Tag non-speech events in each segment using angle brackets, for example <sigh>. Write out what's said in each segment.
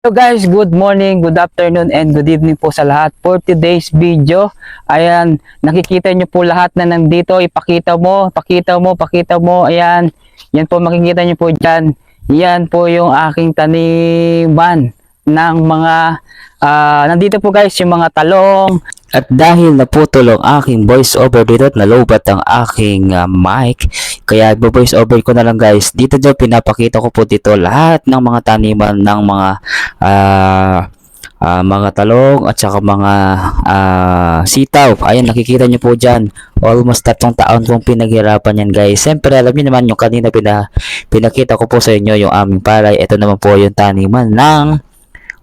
Hello guys, good morning, good afternoon, and good evening po sa lahat. For today's video, ayan, nakikita nyo po lahat na nandito. Ipakita mo, pakita mo, pakita mo. Ayan, yan po makikita nyo po dyan. Yan po yung aking taniman ng mga, ah, nandito po guys yung mga talong. At dahil naputol ang aking voice over dito at nalobat ang aking ah, mic, kaya voice over ko na lang guys. Dito dyan pinapakita ko po dito lahat ng mga taniman ng mga ah ah, mga talong at saka mga ah, sitaw. Ayan, nakikita nyo po dyan. Almost tatlong taon kong pinaghirapan yan guys. Siyempre, alam niyo naman yung kanina pina, pinakita ko po sa inyo yung aming palay. Ito naman po yung taniman ng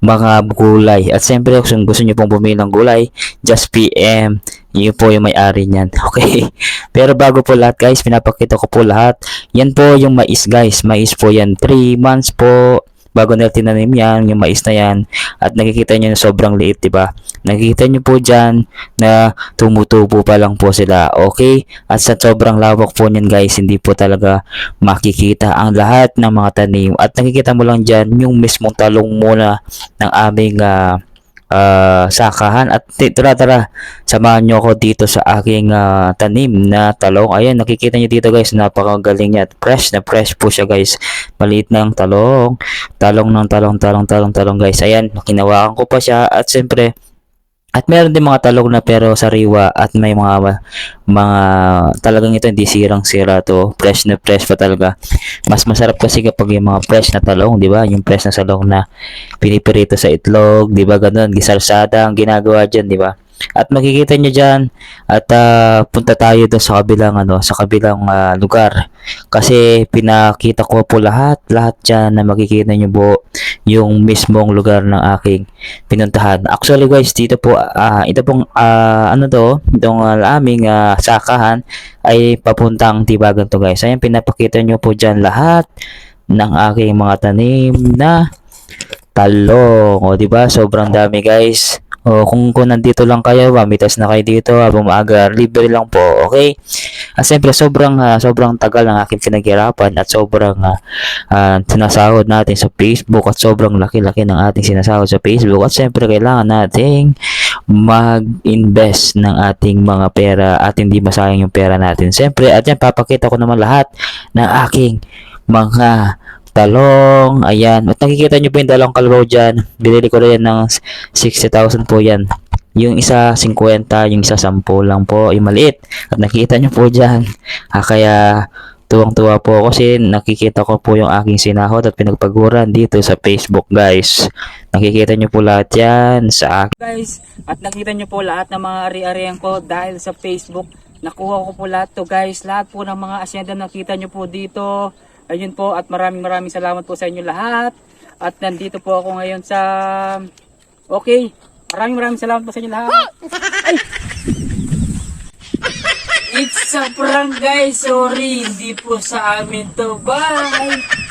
mga gulay. At siyempre, kung gusto nyo pong bumili ng gulay, just PM. Yun po yung may-ari niyan. <laughs> Okay. Pero bago po lahat guys, pinapakita ko po lahat. Yan po yung mais guys. Mais po yan. 3 months po bago nila tinanim yan, yung mais na yan. At nakikita nyo na sobrang liit, di ba? Nakikita nyo po dyan na tumutubo pa lang po sila. Okay? At sa sobrang lawak po niyan guys, hindi po talaga makikita ang lahat ng mga tanim. At nakikita mo lang dyan yung mismong talong muna ng aming ah, ah, sakahan. At tara tara, samahan nyo ako dito sa aking ah, tanim na talong. Ayan, nakikita nyo dito guys, napakagaling niya. At Fresh na fresh po siya guys. Maliit ng talong. Talong ng talong, talong, talong, talong guys. Ayan, kinawakan ko pa siya. At siyempre, at meron din mga talong na pero sariwa at may mga mga talagang ito hindi sirang-sira to. Fresh na fresh pa talaga. Mas masarap kasi kapag yung mga fresh na talong, di ba? Yung fresh na talong na pinipirito sa itlog, di ba? Ganun, gisarsada ang ginagawa diyan, di ba? At makikita nyo dyan at ah, punta tayo doon sa kabilang ano, sa kabilang ah, lugar. Kasi pinakita ko po lahat, lahat dyan na makikita nyo po yung mismong lugar ng aking pinuntahan. Actually guys, dito po, ah ito pong, ah, ano to, itong ah, aming ah, sakahan ay papuntang Tibagan to guys. Ayan, pinapakita nyo po dyan lahat ng aking mga tanim na talong. O, di ba? Sobrang dami guys. O, kung, kung nandito lang kayo, mamitas na kayo dito habang maaga, libre lang po, okay? At siyempre, sobrang, ah, sobrang tagal ng aking pinaghirapan at sobrang ah, ah, sinasahod natin sa Facebook at sobrang laki-laki ng ating sinasahod sa Facebook at siyempre, kailangan nating mag-invest ng ating mga pera at hindi masayang yung pera natin. Siyempre, at yan, papakita ko naman lahat ng aking mga talong. Ayan. At nakikita nyo po yung dalawang kalabaw dyan. Binili ko rin ng 60,000 po yan. Yung isa 50, yung isa 10 lang po, yung maliit. At nakita nyo po dyan. Ah, kaya tuwang-tuwa po ako kasi nakikita ko po yung aking sinahod at pinagpaguran dito sa Facebook guys. Nakikita nyo po lahat yan sa akin. Guys, at nakita nyo po lahat ng mga ari-arian ko dahil sa Facebook. Nakuha ko po lahat to guys. Lahat po ng mga asyenda nakita nyo po dito. Ayun po at maraming maraming salamat po sa inyo lahat. At nandito po ako ngayon sa... Okay, maraming maraming salamat po sa inyo lahat. It's a prank guys, sorry, hindi po sa amin to. Bye!